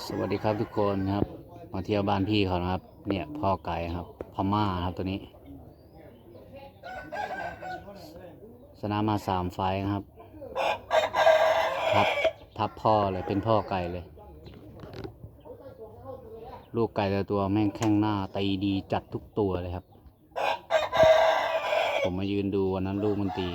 สวัสดีครับทุกคนครับ มาเที่ยวบ้านพี่เขานะครับ เนี่ยพ่อไก่ครับพม่าครับตัวนี้ สนามมาสามไฟครับทับทับพ่อเลยเป็นพ่อไก่เลย ลูกไก่แต่ตัวแม่งแข้งหน้าตีดีจัดทุกตัวเลยครับ ผมมายืนดูวันนั้นลูกมันตี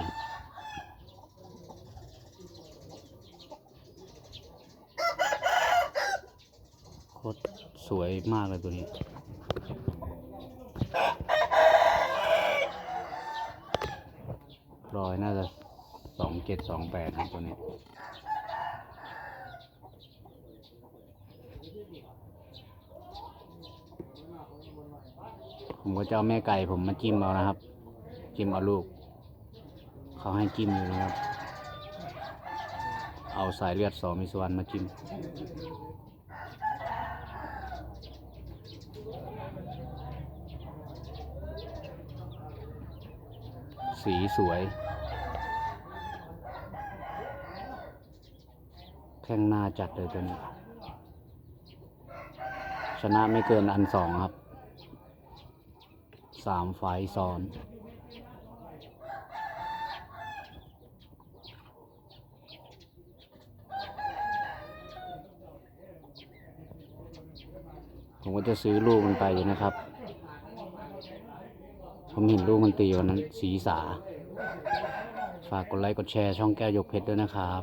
โคตรสวยมากเลยตัวนี้ รอยน่าจะสองเจ็ดสองแปดตัวนี้ผมก็จะเอาแม่ไก่ผมมาจิ้มเอานะครับ จิ้มเอาลูก เขาให้จิ้มอยู่นะครับ เอาสายเลือดสองมีสวรรมาจิ้ม สีสวย แข้งหน้าจัดเลยตัวนี้ ชนะไม่เกินอันสองครับ สามไฟซ้อนผมก็จะซื้อลูกมันไปอยู่นะครับ ผมเห็นลูกมันตีวันนั้นสีสา ฝากกดไลค์กดแชร์ช่องแก้วยกเพชรด้วยนะครับ